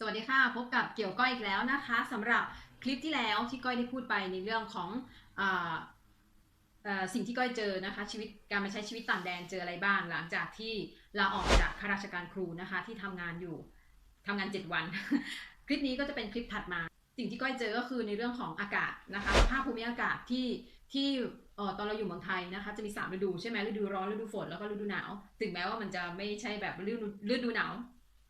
สวัสดีค่ะ พบกับเกี่ยวก้อยอีกแล้วนะคะสำหรับคลิปที่แล้วที่ก้อยได้พูดไปในเรื่องของออสิ่งที่ก้อยเจอนะคะ ชีวิตการมาใช้ชีวิตต่างแดนเจออะไรบ้าง หลังจากที่ลาออกจากข้าราชการครูนะคะที่ทำงานอยู่ทำงาน 7 วัน คลิปนี้ก็จะเป็นคลิปถัดมา สิ่งที่ก้อยเจอก็คือในเรื่องของอากาศนะคะสภาพภูมิอากาศที่ที่ออตอนเราอยู่เมืองไทยนะคะจะมีสามฤดูใช่ไหมฤดูร้อนฤดูฝนแล้วก็ฤดูหนาว ถึงแม้ว่ามันจะไม่ใช่แบบฤดูฤดูหนาว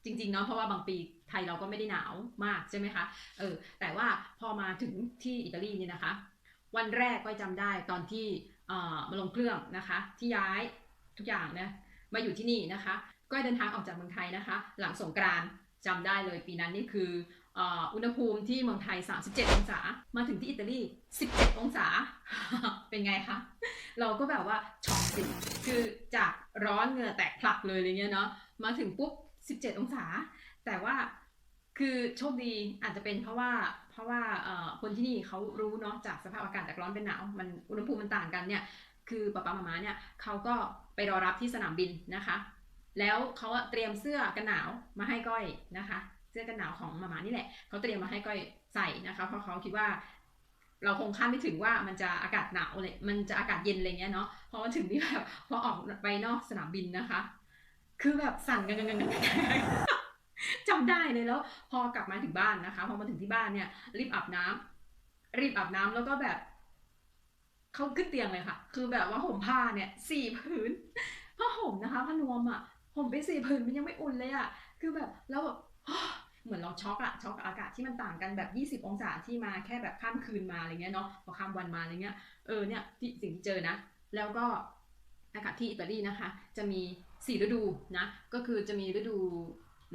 จริงๆเนาะเพราะว่าบางปีไทยเราก็ไม่ได้หนาวมากใช่ไหมคะเออแต่ว่าพอมาถึงที่อิตาลีเนี่ยนะคะ วันแรกก็จำได้ตอนที่เอ่อมาลงเครื่องนะคะ ที่ย้ายทุกอย่างนะมาอยู่ที่นี่นะคะ ก็เดินทางออกจากเมืองไทยนะคะ หลังสงกรานต์จำได้เลยปีนั้นนี่คืออ่ออุณหภูมิที่เมืองไทย 37 องศา มาถึงที่อิตาลี 17 องศา เป็นไงคะ เราก็แบบว่าช็อกสิ คือจากร้อนเหงื่อแตกพลักเลยอะไรเงี้ยเนาะ มาถึงปุ๊บ 17 องศา แต่ว่าคือโชคดีอาจจะเป็นเพราะว่าเพราะว่าคนที่นี่เขารู้เนาะจากสภาพอากาศจากร้อนเป็นหนาวมันอุณหภูมิมันต่างกันเนี่ยคือป๊าป๊ามามาเนี่ยเขาก็ไปรอรับที่สนามบินนะคะ แล้วเขาเตรียมเสื้อกันหนาวมาให้ก้อยนะคะ เสื้อกันหนาวของมามานี่แหละเขาเตรียมมาให้ก้อยใส่นะคะ เพราะเขาคิดว่า เราคงคาดไม่ถึงว่ามันจะอากาศหนาวเลยมันจะอากาศเย็นอะไรเงี้ยเนาะพอมาถึงนี่แบบพอออกไปนอกสนามบินนะคะ คือแบบสั่นกันกันกันจำได้เลยแล้ว พอกลับมาถึงบ้านนะคะ พอมาถึงที่บ้านเนี่ย รีบอาบน้ำรีบอาบน้ำแล้วก็แบบเขาขึ้นเตียงเลยค่ะ คือแบบว่าห่มผ้าเนี่ยสี่ผืนผ้าห่มนะคะผ้านวมอะห่มไปสี่ผืนมันยังไม่อุ่นเลยอะคือแบบแล้วแบบเหมือนเราช็อกอะช็อกกับอากาศที่มันต่างกันแบบ 20 องศาที่มาแค่แบบข้ามคืนมาอะไรเงี้ยเนาะพอข้ามวันมาอะไรเงี้ยเออเนี่ยที่สิ่งที่เจอนะ แล้วก็อากาศที่อิตาลีนะคะ จะมี 4ฤดูนะก็คือจะมีฤดู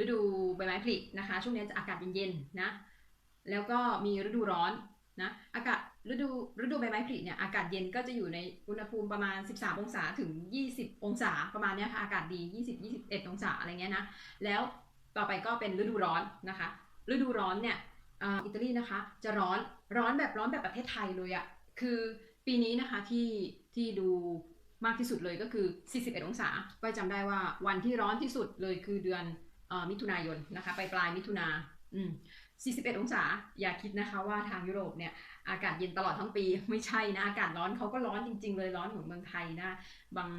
ฤดูใบไม้ผลินะคะ ช่วงนี้จะอากาศเย็นๆนะแล้วก็มีฤดูร้อนนะอากาศฤดูฤดูใบไม้ผลิเนี่ยอากาศเย็นก็จะอยู่ในอุณหภูมิประมาณ 13 องศาถึง 20 องศาประมาณเนี้ยค่ะอากาศดี 20 21 องศาอะไรเงี้ยนะแล้วต่อไปก็เป็นฤดูร้อนนะคะ ฤดูร้อนเนี่ยออิตาลีนะคะจะร้อนร้อนแบบร้อนแบบประเทศไทยเลยอะคือปีนี้นะคะที่ที่ดู มากที่สุดเลยก็คือ 41 องศาก็จำได้ว่าวันที่ร้อนที่สุดเลยคือเดือนอมิถุนายนนะคะไปปลายมิถุนาอืม41 องศา อย่าคิดนะคะว่าทางยุโรปเนี่ยอากาศเย็นตลอดทั้งปีไม่ใช่นะอากาศร้อนเขาก็ร้อนจริง ๆ เลยร้อนเหมือนเมืองไทยนะบาง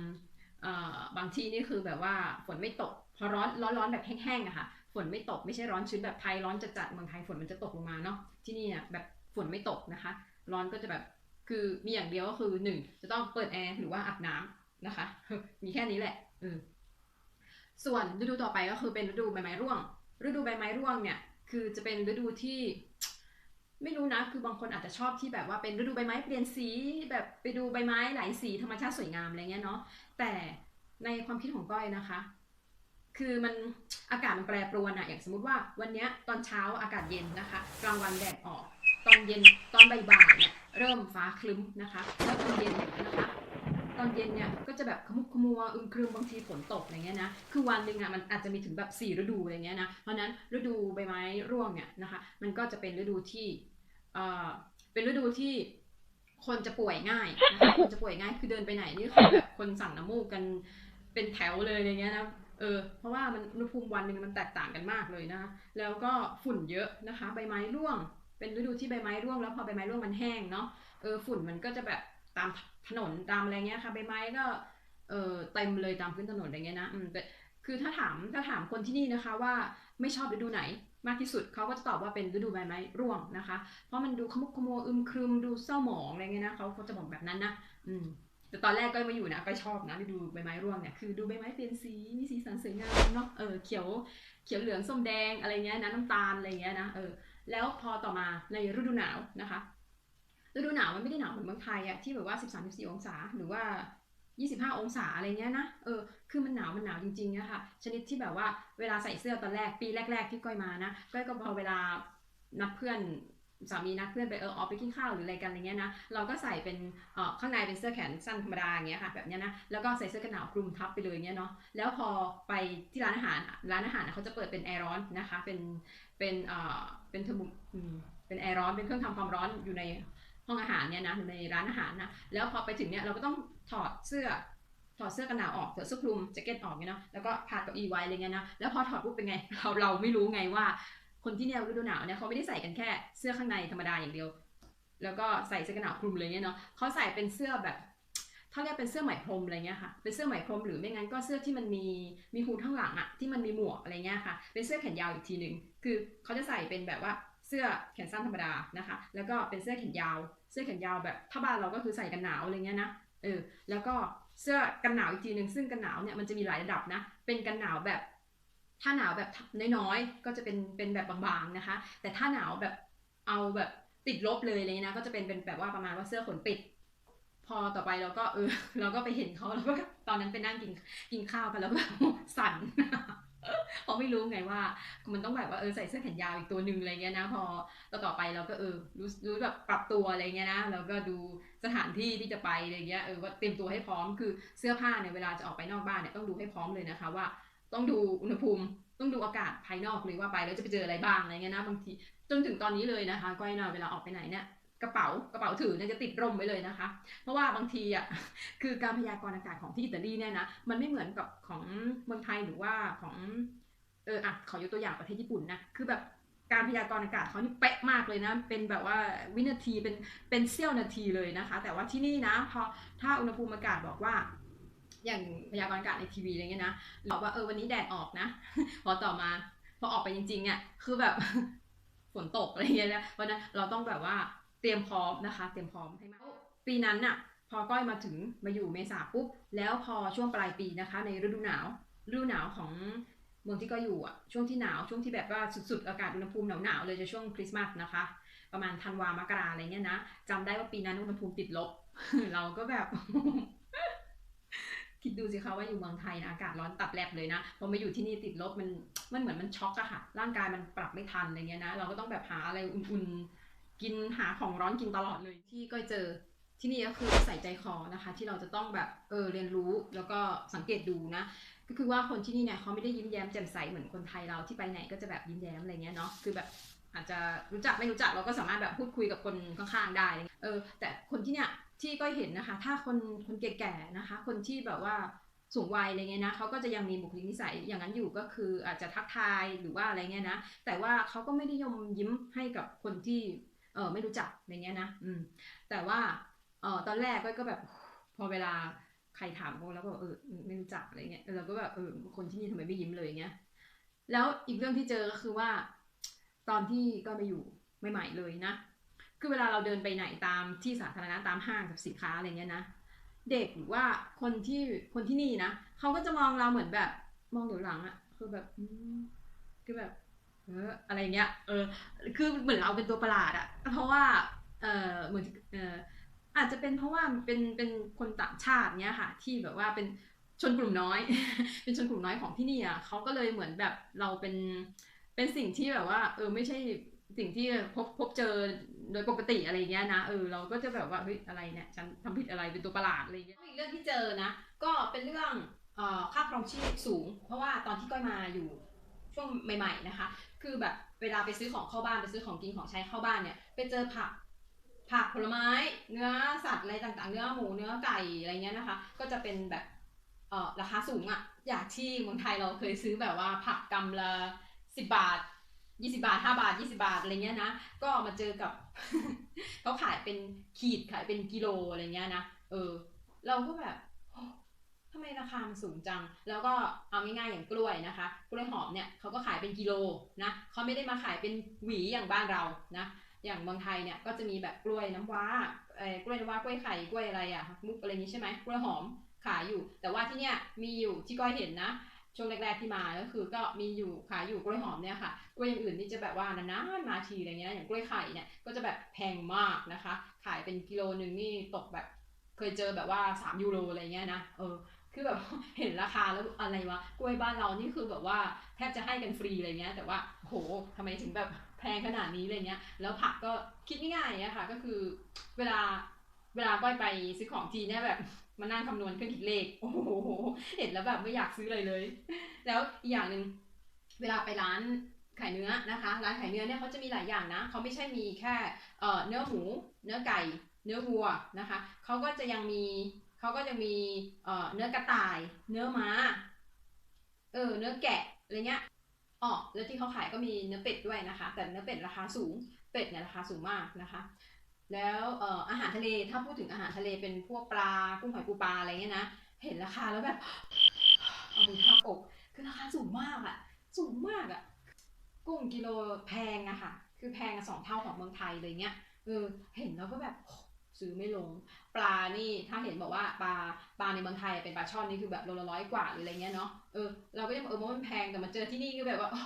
บางที่นี่คือแบบว่าฝนไม่ตก พอร้อนร้อนร้อนแบบแห้งๆอะค่ะฝนไม่ตกไม่ใช่ร้อนชื้นแบบไทยร้อนจัดๆเมืองไทยฝนมันจะตกลงมาเนาะที่นี่เนี่ยแบบฝนไม่ตกนะคะ ร้อนก็จะแบบ คือมีอย่างเดียวก็คือหนึ่งจะต้องเปิดแอร์หรือว่าอาบน้ำนะคะ มีแค่นี้แหละออส่วนฤดูต่อไปก็คือเป็นฤดูใบไม้ร่วง ฤดูใบไม้ร่วงเนี่ย คือจะเป็นฤดูที่ ไม่รู้นะ คือบางคนอาจจะชอบที่แบบว่าเป็นฤดูใบไม้เปลี่ยนสีแบบไปดูใบไม้หลายสีธรรมชาติสวยงามอะไรเงี้ยเนาะแต่ในความคิดของก้อยนะคะ คือมันอากาศมันแปรปรวนอะอย่างสมมติว่าวันเนี้ยตอนเช้าอากาศเย็นนะคะ กลางวันแดดออก ตอนเย็นตอนบ่ายๆเนี่ย เริ่มฟ้าคลึ้มนะคะ แล้วตอนเย็นนะคะ ตอนเย็นเนี่ยก็จะแบบขมุกขมัวอึมครึมบางทีฝนตกอะไรเงี้ยนะ คือวันหนึ่งอะมันอาจจะมีถึงแบบสี่ฤดูอะไรเงี้ยนะ เพราะนั้นฤดูใบไม้ร่วงเนี่ยนะคะ มันก็จะเป็นฤดูที่เอ่อเป็นฤดูที่คนจะป่วยง่ายนะคะคนจะป่วยง่ายคือเดินไปไหนนี่คือแบบคนสั่งน้ำมูกกันเป็นแถวเลยอะไรเงี้ยนะเออเพราะว่ามันอุณหภูมิวันหนึ่งมันแตกต่างกันมากเลยนะคะแล้วก็ฝุ่นเยอะนะคะ ใบไม้ร่วง เป็นฤดูที่ใบไม้ร่วงแล้วพอใบไม้ร่วงมันแห้งเนาะเออฝุ่นมันก็จะแบบตามถนนตามอะไรเงี้ยค่ะใบไม้ก็เออเต็มเลยตามพื้นถนนอะไรเงี้ยนะอืมแต่คือถ้าถามถ้าถามคนที่นี่นะคะว่าไม่ชอบฤดูไหนมากที่สุดเขาก็จะตอบว่าเป็นฤดูใบไม้ร่วงนะคะ เพราะมันดูขมุกขมัวอึมครึมดูเศร้าหมองอะไรเงี้ยนะเขาเขาจะบอกแบบนั้นนะอืมแต่ตอนแรกก็มาอยู่นะก็ชอบนะฤดูใบไม้ร่วงเนี่ยคือดูใบไม้เปลี่ยนสีมีสีสันสวยงามเนาะเออเขียวเขียวเหลืองส้มแดงอะไรเงี้ยนะน้ำตาลอะไรเงี้ยนะเออ แล้วพอต่อมาในฤดูหนาวนะคะฤดูหนาวมันไม่ได้หนาวเหมือนเมืองไทยอะที่แบบว่า 13 14 องศาหรือว่า 25 องศาอะไรเงี้ยนะเออคือมันหนาวมันหนาวจริงๆนะคะชนิดที่แบบว่าเวลาใส่เสื้อตอนแรกปีแรก ๆ ที่ก้อยมานะก้อยก็พอเวลานัดเพื่อนสามีนัดเพื่อนไปเออออกไปกินข้าวหรืออะไรกันอะไรเงี้ยนะเราก็ใส่เป็นเออข้างในเป็นเสื้อแขนสั้นธรรมดาอย่างเงี้ยค่ะแบบเนี้ยนะแล้วก็ใส่เสื้อกันหนาวคลุมทับไปเลยเงี้ยเนาะแล้วพอไปที่ร้านอาหารร้านอาหารนะเขาจะเปิดเป็นแอร์ร้อนนะคะเป็น เป็นเอ่อเป็นเทอร์โมเป็นแอร์ร้อนเป็นเครื่องทำความร้อนอยู่ในห้องอาหารเนี่ยนะในร้านอาหารนะแล้วพอไปถึงเนี่ยเราก็ต้องถอดเสื้อถอดเสื้อกันหนาวออกถอดเสื้อคลุมแจ็คเก็ตออกเนี่ยนาะแล้วก็พาดเก้าอี้ไว้อะไรเงี้ยนะแล้วพอถอดปุ๊บเป็นไงเราเราไม่รู้ไงว่า คนที่เนี่ยฤดูหนาวเนี่ยเขาไม่ได้ใส่กันแค่เสื้อข้างในธรรมดาอย่างเดียว แล้วก็ใส่เสื้อกันหนาวคลุมเลยเนี่ยเนาะเขาใส่เป็นเสื้อแบบ เขาเรียกเป็นเสื้อไหมพรมอะไรเงี้ยค่ะ เป็นเสื้อไหมพรมหรือไม่งั้นก็เสื้อที่มันมีมีฮูดข้างหลังอะที่มันมีหมวกอะไรเงี้ยค่ะ เป็นเสื้อแขนยาวอีกทีหนึ่งคือเขาจะใส่เป็นแบบว่าเสื้อแขนสั้นธรรมดานะคะ แล้วก็เป็นเสื้อแขนยาว เสื้อแขนยาวแบบถ้าบ้านเราก็คือใส่กันหนาวอะไรเงี้ยนะ เออ แล้วก็เสื้อกันหนาวอีกทีหนึ่งซึ่งกันหนาวเนี่ยมันจะมีหลายระดับนะ เป็นกันหนาวแบบ ถ้าหนาวแบบน้อยๆ ก็จะเป็นเป็นแบบบางๆนะคะ แต่ถ้าหนาวแบบเอาแบบติดลบเลยเลยนะ ก็จะเป็นเป็นแบบว่าประมาณว่าเสื้อขนปิด พอต่อไปเราก็เออ เราก็ไปเห็นเขาแล้วก็ตอนนั้นไปนั่งกินกินข้าวกันแล้วก็สั่นเพราะไม่รู้ไงว่า มันต้องแบบว่าเออใส่เสื้อแขนยาวอีกตัวหนึ่งอะไรเงี้ยนะ พอต่อต่อไปเราก็เออรู้รู้แบบปรับตัวอะไรเงี้ยนะแล้วก็ดูสถานที่ที่จะไปอะไรเงี้ยเออว่าเตรียมตัวให้พร้อมคือเสื้อผ้าเนี่ยเวลาจะออกไปนอกบ้านเนี่ยต้องดูให้พร้อมเลยนะคะว่า ต้องดูอุณหภูมิต้องดูอากาศภายนอกเลยว่าไปแล้วจะไปเจออะไรบ้างอะไรเงี้ยนะบางทีจนถึงตอนนี้เลยนะคะก้อยนาเวลาออกไปไหนเนี่ย กระเป๋ากระเป๋าถือเนี่ยจะติดร่มไว้เลยนะคะ เพราะว่าบางทีอะคือการพยากรณ์อากาศของที่อิตาลีเนี่ยนะมันไม่เหมือนกับของเมืองไทยหรือว่าของเอออะขอยกตัวอย่างประเทศญี่ปุ่นนะคือแบบการพยากรณ์อากาศเขานี่เป๊ะมากเลยนะ เป็นแบบว่าวินาทีเป็นเป็นเสี้ยวนาทีเลยนะคะ แต่ว่าที่นี่นะพอถ้าอุณหภูมิอากาศบอกว่า อย่างพยากรณ์อากาศในทีวีอะไรเงี้ยนะบอกว่าเออวันนี้แดดออกนะพอต่อมาพอออกไปจริงๆอะคือแบบฝนตกอะไรเงี้ยนะเพราะนั้นเราต้องแบบว่า เตรียมพร้อมนะคะ เตรียมพร้อมให้มากปีนั้นน่ะพอก้อยมาถึงมาอยู่เมษาปุ๊บแล้วพอช่วงปลายปีนะคะ ในฤดูหนาวฤดูหนาวของเมืองที่ก็อยู่อะช่วงที่หนาวช่วงที่แบบว่าสุดๆ อากาศอุณหภูมิหนาวๆเลยจะช่วงคริสต์มาสนะคะ ประมาณธันวามกราอะไรเงี้ยนะจำได้ว่าปีนั้นอุณหภูมิติดลบ เราก็แบบ คิดดูสิคะว่าอยู่เมืองไทยนะอากาศร้อนตับแลบเลยนะพอมาอยู่ที่นี่ติดลบมันมันเหมือนมันช็อกอะค่ะ ร่างกายมันปรับไม่ทันอะไรเงี้ยนะ เราก็ต้องแบบหาอะไรอุ่นๆ กินหาของร้อนกินตลอดเลยที่ก็เจอที่นี่ก็คือใส่ใจคอนะคะ ที่เราจะต้องแบบเออเรียนรู้แล้วก็สังเกตดูนะ ก็คือว่าคนที่นี่เนี่ยเขาไม่ได้ยิ้มแย้มแจ่มใสเหมือนคนไทยเราที่ไปไหนก็จะแบบยิ้มแย้มอะไรเงี้ยเนาะคือแบบอาจจะรู้จักไม่รู้จักเราก็สามารถแบบพูดคุยกับคนข้างๆได้เงี้ยเออแต่คนที่เนี่ยที่ก็เห็นนะคะ ถ้าคนคนแก่ๆนะคะ คนที่แบบว่าสูงวัยอะไรเงี้ยนะเขาก็จะยังมีบุคลิกนิสัยอย่างนั้นอยู่ก็คืออาจจะทักทายหรือว่าอะไรเงี้ยนะ แต่ว่าเขาก็ไม่ได้ยมยิ้มให้กับคนที่ เออไม่รู้จักอะไรเงี้ยนะอืมแต่ว่าเออตอนแรกก็ก็แบบพอเวลาใครถามเขาแล้วก็เออไม่รู้จักอะไรเงี้ยเราก็แบบเออคนที่นี่ทำไมไม่ยิ้มเลยเงี้ยแล้วอีกเรื่องที่เจอก็คือว่า ตอนที่ก็มาอยู่ใหม่ๆเลยนะคือเวลาเราเดินไปไหนตามที่สาธารณะตามห้างกับสินค้าอะไรเงี้ยนะเด็กหรือว่าคนที่คนที่นี่นะเขาก็จะมองเราเหมือนแบบมองเหลียหลังอะคือแบบคือแบบ เอออะไรเงี้ย เออ คือเหมือนเราเป็นตัวประหลาดอะเพราะว่า เออเหมือนเอออาจจะเป็นเพราะว่าเป็นเป็นคนต่างชาติเนี้ยค่ะ ที่แบบว่าเป็นชนกลุ่มน้อย เป็นชนกลุ่มน้อยของที่นี่อะเขาก็เลยเหมือนแบบเราเป็นเป็นสิ่งที่แบบว่า เออไม่ใช่สิ่งที่พบพบเจอโดยปกติอะไรเงี้ยนะเออเราก็จะแบบว่าเฮ้ยอะไรเนี่ยฉันทำผิดอะไรเป็นตัวประหลาดอะไรเงี้ยอีกเรื่องที่เจอนะ ก็เป็นเรื่องเอ่อค่าครองชีพสูง เพราะว่าตอนที่ก้อยมาอยู่ช่วงใหม่ ๆ นะคะ คือแบบเวลาไปซื้อของเข้าบ้านไปซื้อของกินของใช้เข้าบ้านเนี่ยไปเจอผักผักผลไม้ เนื้อสัตว์อะไรต่างๆ เนื้อหมูเนื้อไก่อะไรเงี้ยนะคะ ก็จะเป็นแบบเออราคาสูงอะอย่างที่เมืองไทยเราเคยซื้อแบบว่าผักกำละสิบบาทยี่สิบาทห้าบาทยี่สิบาทอะไรเงี้ยนะ ก็มาเจอกับเขาขายเป็นขีดขายเป็นกิโลอะไรเงี้ยนะ เออ เราก็แบบ ทำไมราคามันสูงจัง แล้วก็เอาง่ายๆอย่างกล้วยนะคะ กล้วยหอมเนี่ยเขาก็ขายเป็นกิโลนะเขาไม่ได้มาขายเป็นหวีอย่างบ้านเรานะ อย่างเมืองไทยเนี่ยก็จะมีแบบกล้วยน้ำว้าเอ่อกล้วยน้ำว้ากล้วยไข่กล้วยอะไรอะมุกอะไรนี้ใช่ไหมกล้วยหอมขายอยู่ แต่ว่าที่เนี่ยมีอยู่ที่ก้อยเห็นนะช่วงแรกๆที่มาก็คือก็มีอยู่ขายอยู่กล้วยหอมเนี่ยค่ะกล้วยอย่างอื่นนี่จะแบบว่านานๆมาทีอะไรเงี้ยอย่างกล้วยไข่เนี่ยก็จะแบบแพงมากนะคะ ขายเป็นกิโลหนึ่งนี่ตกแบบเคยเจอแบบว่า 3 ยูโรอะไรเงี้ยนะเออ คือแบบเห็นราคาแล้วอะไรวะกล้วยบ้านเรานี่คือแบบว่าแทบจะให้กันฟรีอะไรเงี้ย แต่ว่าโหทำไมถึงแบบแพงขนาดนี้อะไรเงี้ย แล้วผักก็คิดง่ายๆอะค่ะก็คือเวลาเวลาก้อยไปซื้อของทีเนี่ยแบบมานั่งคำนวณเครื่องคิดเลข โอ้โหเห็นแล้วแบบไม่อยากซื้อเลยเลย แล้วอีกอย่างหนึ่งเวลาไปร้านขายเนื้อนะคะ ร้านขายเนื้อเนี่ยเขาจะมีหลายอย่างนะเขาไม่ใช่มีแค่เนื้อหมู เนื้อไก่ เนื้อวัวนะคะเขาก็จะยังมี เขาก็จะมีเนื้อกระต่าย เนื้อม้า เออ เนื้อแกะอะไรเงี้ยอ๋อแล้วที่เขาขายก็มีเนื้อเป็ดด้วยนะคะ แต่เนื้อเป็ดราคาสูง เป็ดเนี่ยราคาสูงมากนะคะ แล้วอออาหารทะเล ถ้าพูดถึงอาหารทะเลเป็นพวกปลา กุ้งหอยปูปลาอะไรเงี้ยนะ เห็นราคาแล้วแบบเอามือทาบอก คือราคาสูงมากอะสูงมากอะกุ้งกิโลแพงอะค่ะ คือแพงสองเท่าของเมืองไทยเลยเงี้ย เออ เห็นแล้วก็แบบ ซื้อไม่ลง ปลานี่ถ้าเห็นบอกว่าปลาปลาในเมืองไทยเป็นปลาช่อนนี่คือแบบโลละร้อยกว่าหรืออะไรเงี้ยเนาะเออเราก็ยังเออมองว่ามันแพงแต่มาเจอที่นี่ก็แบบว่าอ้อ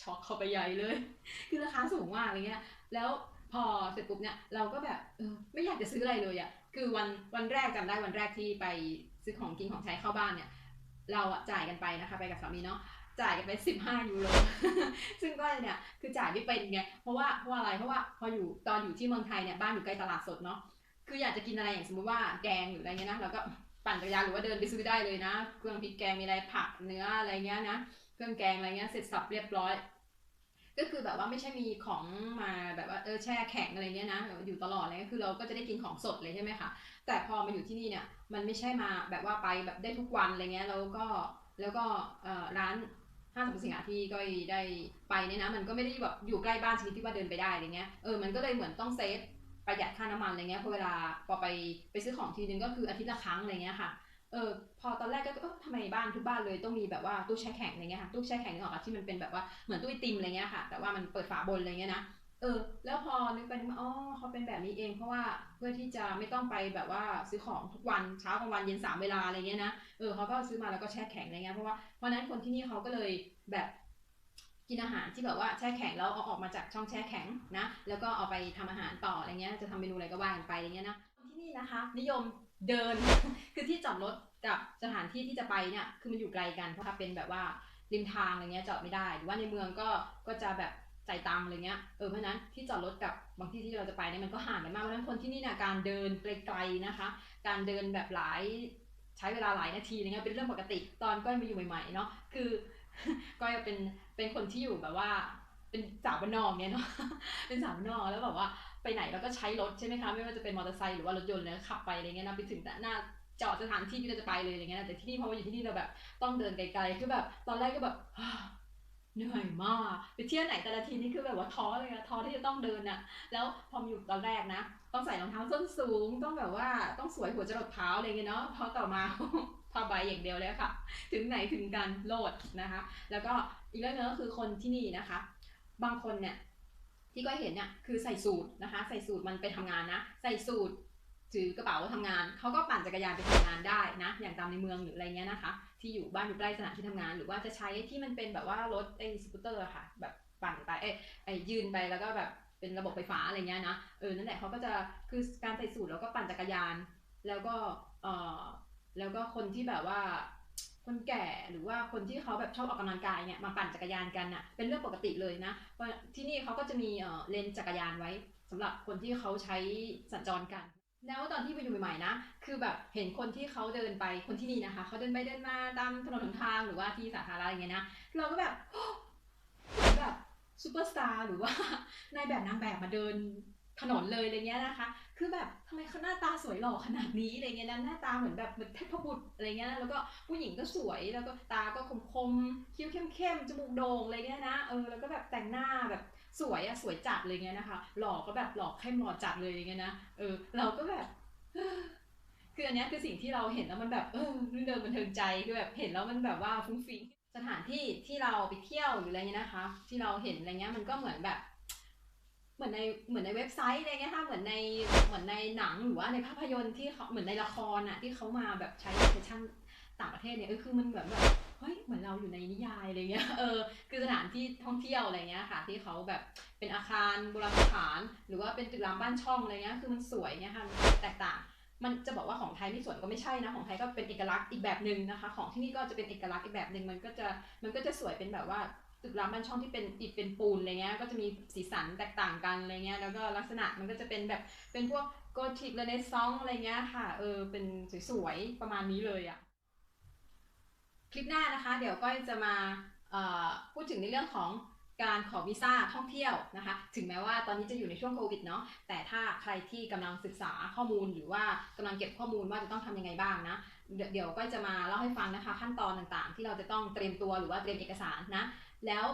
ช็อกเข้าไปใหญ่เลย คือราคาสูงมากอะไรเงี้ย แล้วพอเสร็จปุ๊บเนี่ยเราก็แบบเออไม่อยากจะซื้ออะไรเลยอะ่ะคือวันวันแรกจำได้วันแรกที่ไปซื้อของกินของใช้เข้าบ้านเนี่ย เราอะจ่ายกันไปนะคะ ไปกับสามีเนาะจ่ายกันไป 15 ยูโร ซึ่งก็เนี่ย คือจ่ายไม่เป็นไง เพราะว่าเพราะอะไร เพราะว่าพออยู่ตอนอยู่ที่เมืองไทยเนี่ย บ้านอยู่ใกล้ตลาดสดเนาะ คืออยากจะกินอะไรอย่างสมมติว่าแกงหรืออะไรเงี้ยนะเราก็ปั่นจักรยานหรือว่าเดินไปซื้อได้เลยนะ เครื่องพริกแกงมีอะไรผักเนื้ออะไรเงี้ยนะเครื่องแกงอะไรเงี้ยเสร็จสับเรียบร้อย ก็คือแบบว่าไม่ใช่มีของมาแบบว่าเออแช่แข็งอะไรเงี้ยนะอยู่ตลอดเลยก็คือเราก็จะได้กินของสดเลยใช่ไหมคะแต่พอมาอยู่ที่นี่เนี่ยมันไม่ใช่มาแบบว่าไปแบบได้ทุกวันอะไรเงี้ยแล้วก็แล้วก็ร้านห้างสรรพสินค้าที่ก็ได้ไปเนี่ยนะมันก็ไม่ได้แบบอยู่ใกล้บ้านชนิดที่ว่าเดินไปได้อะไรเงี้ยเออมันก็เลยเหมือนต้องเซฟ ประหยัดค่าน้ำมันอะไรเงี้ยเพอเวลาพอไปไปซื้อของทีนึงก็คืออาทิตย์ละครั้งอะไรเงี้ยค่ะเออพอตอนแรกก็เออทำไมบ้านทุกบ้านเลยต้องมีแบบว่าตู้แช่แข็งอะไรเงี้ยค่ะตู้แช่แข็งนึกออกปะที่มันเป็นแบบว่าเหมือนตู้ไอติมอะไรเงี้ยค่ะ แต่ว่ามันเปิดฝาบนอะไรเงี้ยนะเออแล้วพอนึกไปนึกมาอ๋อเขาเป็นแบบนี้เองเพราะว่าเพื่อที่จะไม่ต้องไปแบบว่าซื้อของทุกวันเช้ากลางวันเย็นสามเวลาอะไรเงี้ยนะเออเขาก็ซื้อมาแล้วก็แช่แข็งอะไรเงี้ยเพราะว่าเพราะนั้นคนที่นี่เขาก็เลยแบบ กินอาหารที่แบบว่าแช่แข็งแล้วเอาออกมาจากช่องแช่แข็งนะ แล้วก็เอาไปทำอาหารต่ออะไรเงี้ย จะทำเมนูอะไรก็ว่ากันไปอะไรเงี้ยนะที่นี่นะคะ นิยมเดิน คือที่จอดรถกับสถานที่ที่จะไปเนี่ยคือมันอยู่ไกลกันเพราะถ้าเป็นแบบว่าริมทางอะไรเงี้ยจอดไม่ได้หรือว่าในเมืองก็ก็จะแบบจ่ายตังอะไรเงี้ยเออเพราะฉะนั้นที่จอดรถกับบางที่ที่เราจะไปเนี่ยมันก็ห่างกันมากเพราะฉะนั้นคนที่นี่เนี่ยการเดินไกลๆนะคะ การเดินแบบหลายใช้เวลาหลายนาทีอะไรเงี้ยเป็นเรื่องปกติตอนก้อยมาอยู่ใหม่ๆเนาะคือก้อยเป็น เป็นคนที่อยู่แบบว่า เป็นสาวบ้านนอกเนี่ยเนาะเป็นสาวบ้านนอกแล้วแบบว่าไปไหนเราก็ใช้รถใช่ไหมคะไม่ว่าจะเป็นมอเตอร์ไซค์หรือว่ารถยนต์เนี่ยขับไปอะไรเงี้ยนะไปถึงหน้าจอดสถานที่ที่เราจะไปเลยอะไรเงี้ยนะแต่ที่นี่พอมาอยู่ที่นี่เราแบบต้องเดินไกลๆคือแบบ ตอนแรกก็แบบเหนื่อยมากไปเที่ยวไหนแต่ละทีนี่คือแบบว่าท้อเลยอะท้อที่จะต้องเดินอะแล้วพออยู่ตอนแรกนะ ต้องใส่รองเท้าส้นสูง ต้องแบบว่าต้องสวยหัวจรดเท้าอะไรเงี้ยเนาะพอต่อมา ผ้าใบอย่างเดียวเลยค่ะ ถึงไหนถึงกันโหลดนะคะ แล้วก็อีกเรื่องหนึงก็คือคนที่นี่นะคะ บางคนเนี่ยที่ก็เห็นเนี่ยคือใส่สูทนะคะ ใส่สูทมันไปทำงานนะ ใส่สูทถือกระเป๋าทำงานเขาก็ปั่นจักรยานไปทำงานได้นะ อย่างตามในเมืองหรืออะไรเงี้ยนะคะ ที่อยู่บ้านอยู่ใกล้สถานที่ทำงาน หรือว่าจะใช้ที่มันเป็นแบบว่ารถไอ้สกูตเตอร์ค่ะ แบบปั่นไปเอ้ยไอ้ยืนไปแล้วก็แบบเป็นระบบไฟฟ้าอะไรเงี้ยนะเออนั่นแหละเขาก็จะคือการใส่สูทแล้วก็ปั่นจักรยาน แล้วก็เออ แล้วก็คนที่แบบว่า คนแก่หรือว่าคนที่เขาแบบชอบออกกำลังกายเนี่ยมาปั่นจักรยานกันน่ะเป็นเรื่องปกติเลยนะเพราะที่นี่เขาก็จะมีเลนจักรยานไว้สำหรับคนที่เขาใช้สัญจรกัน แล้วตอนที่ไปอยู่ใหม่ๆนะ คือแบบเห็นคนที่เขาเดินไปคนที่นี่นะคะเขาเดินไปเดินมาตามถนนหนทางหรือว่าที่สาธารณะอย่างเงี้ยนะเราก็แบบแบบซูเปอร์สตาร์หรือว่านายแบบนางแบบมาเดินถนนเลยอะไรเงี้ยนะคะ คือแบบทำไมเขาหน้าตาสวยหล่อขนาดนี้อะไรเงี้ยนะหน้าตาเหมือนแบบเหมือนเทพบุตรอะไรเงี้ยนะแล้วก็ผู้หญิงก็สวยแล้วก็ตาก็คมคมๆคิ้วเข้มๆจมูกโด่งอะไรเงี้ยนะเออแล้วก็แบบแต่งหน้าแบบสวยอะสวยจัดเลยเงี้ยนะคะ หล่อก็แบบหล่อเข้มหล่อจัดเลยอย่างเงี้ยนะเออเราก็แบบคืออันนี้คือสิ่งที่เราเห็นแล้วมันแบบเออรื่นเริงบันเทิงใจคือแบบเห็นแล้วมันแบบว่าฟุ้งฟิ้งสถานที่ที่เราไปเที่ยวหรืออะไรเงี้ยนะคะ ที่เราเห็นอะไรเงี้ยมันก็เหมือนแบบ เหมือนในเหมือนในเว็บไซต์อะไรเงี้ยค่ะเหมือนในเหมือนในหนังหรือว่าในภาพยนตร์ที่เขาเหมือนในละครอะที่เขามาแบบใช้โลเคชั่นต่างประเทศเนี่ยเออคือมันเหมือนแบบเฮ้ยเหมือนเราอยู่ในนิยายอะไรเงี้ยเออคือสถานที่ท่องเที่ยวอะไรเงี้ยค่ะ ที่เขาแบบเป็นอาคารโบราณสถาน หรือว่าเป็นตึกรามบ้านช่องอะไรเงี้ยคือมันสวยเนี่ยค่ะแตกต่างมันจะบอกว่าของไทยไม่สวยก็ไม่ใช่นะของไทยก็เป็นเอกลักษณ์อีกแบบหนึ่งนะคะ ของที่นี่ก็จะเป็นเอกลักษณ์อีกแบบหนึ่งมันก็จะมันก็จะสวยเป็นแบบว่า ตึกรามบ้านช่องที่เป็นอิฐเป็นปูนอะไรเงี้ยก็จะมีสีสันแตกต่างกันอะไรเงี้ยแล้วก็ลักษณะมันก็จะเป็นแบบเป็นพวกโกธิกเรเนซองอะไรเงี้ยค่ะเออเป็นสวยๆประมาณนี้เลยอะคลิปหน้านะคะ เดี๋ยวก้อยจะมาพูดถึงในเรื่องของการขอวีซ่าท่องเที่ยวนะคะ ถึงแม้ว่าตอนนี้จะอยู่ในช่วงโควิดเนาะ แต่ถ้าใครที่กำลังศึกษาข้อมูลหรือว่ากำลังเก็บข้อมูลว่าจะต้องทำยังไงบ้างนะเดี๋ยวเดี๋ยวก็จะมาเล่าให้ฟังนะคะ ขั้นตอนต่างๆ ที่เราจะต้องเตรียมตัวหรือว่าเตรียมเอกสารนะ แล้ว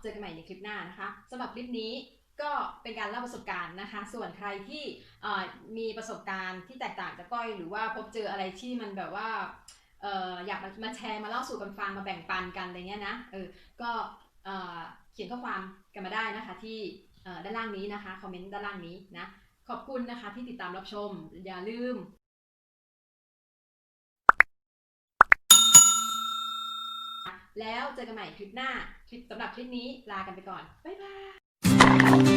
เจอกันใหม่ในคลิปหน้านะคะสำหรับคลิปนี้ก็เป็นการเล่าประสบการณ์นะคะ ส่วนใครที่มีประสบการณ์ที่แตกต่างจากก้อย หรือว่าพบเจออะไรที่มันแบบว่าอออยากมามาแชร์มาเล่าสู่กันฟังมาแบ่งปันกันอะไรเงี้ยนะเออก็เอ่อเขียนข้อความกันมาได้นะคะที่ด้านล่างนี้นะคะคอมเมนต์ด้านล่างนี้นะขอบคุณนะคะที่ติดตามรับชมอย่าลืม แล้วเจอกันใหม่คลิปหน้า คลิปสำหรับคลิปนี้ลากันไปก่อน บ๊ายบาย